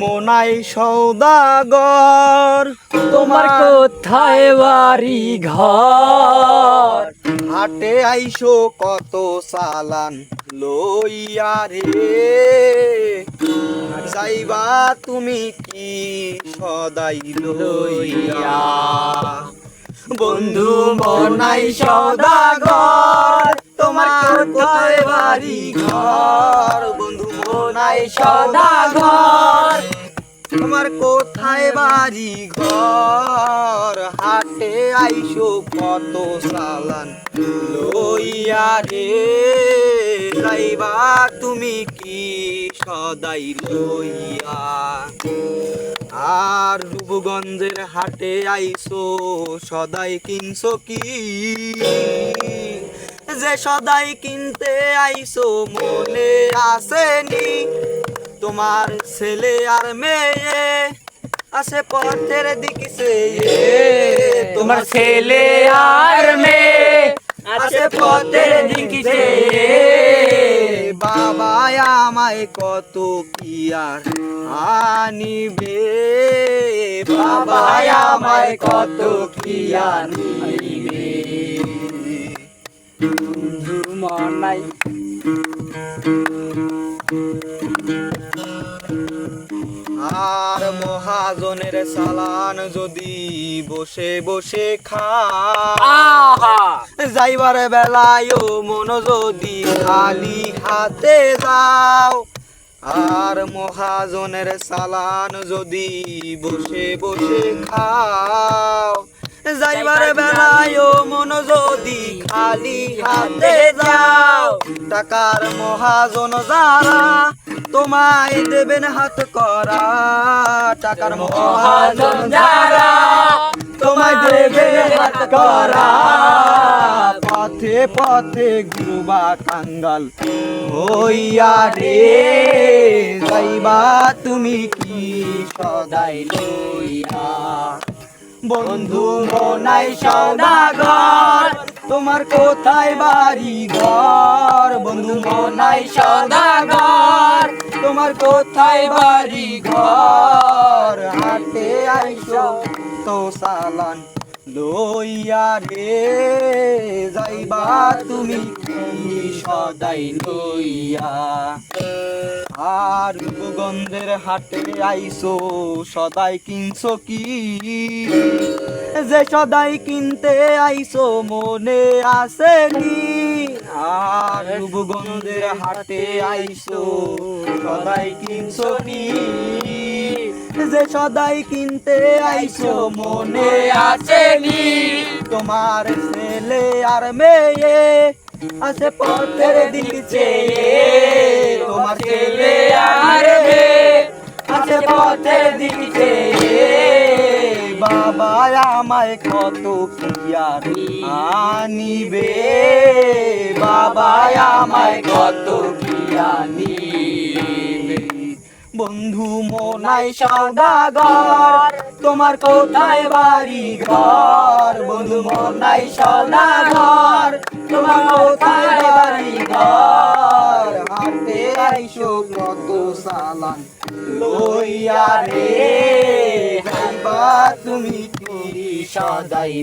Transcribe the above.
মোনাই সৌদাগর। তোমার কোথায় বাড়ি ঘর? হাটে আইসো কত সালান লইয়া রে। যাইবা তুমি কি সদাই লইয়া? বন্ধু মনাই সদাগর তোমার কোথায় বাড়ি ঘর? বন্ধু মনাই সদাগর। তোমার কোথায় বাড়ি ঘর? হাটে আইসো কত সালান লইয়া রে। যাইবা তুমি কি সদাই লইয়া? আর রূপগঞ্জের হাটে আইসো, সদাই কিনছো কি? যে সদাই কিনতে আইসো, মনে আসেনি তোমার ছেলে আর মেয়ে আসে পথের দিকে তোমার ছেলে আর মেয়ে আছে পথের দিকে বাবা আমায় কত কি আর আনিবে। বাবা আমায় কত কি আনিবে। মনাই আর মহাজনের সালান যদি বসে বসে খা যাইবার বেলায় মন যদি খালি হাতে যাও আর মহাজনের সালান যদি বসে বসে খাও যাইবার বেলায় মন যদি খালি হাতে যাও টাকার মহাজন যারা, তোমায় দেবেন হাত করা। টাকার মহাজন যারা, তোমায় দেবেন হাত করা। পথে পথে গুরুবা কাঙ্গাল হইয়া রে, যাইবা তুমি কি সদাই লইয়া? বন্ধু মনাই সদাগর তোমার কোথায় বাড়ি ঘর? বন্ধু মনাই সদাগর। তোমার কোথায় বাড়ি ঘর? হাতে আইসো তো সালান লইয়া রে যাইবা তুমি সদাই লইয়া? আর রূপগঞ্জের হাটে আইসো, সদাই কিনছো কি? যে সদাই কিনতে আইসো, মনে আসেনি আর রূপগঞ্জের হাটে আইসো, সদাই কিনছো কি? যে সদাই কিনতে আইসো, মনে আসেনি তোমার ছেলে আর মেয়ে আছে পথের দিকে তোমার ছেলে আর মেয়ে আছে পথের দিকে বাবা আমায় কত কিয়ার আনিবে? বাবা আমায় কত আনিবে? বন্ধু মনাই সদাগর তোমার কোথায় বাড়ি ঘর বন্ধু মনাই সদাগর তোমার কোথায় বাড়ি ঘর হাতে আইসো কত সালান লইয়া রে তুমি কি সদাই।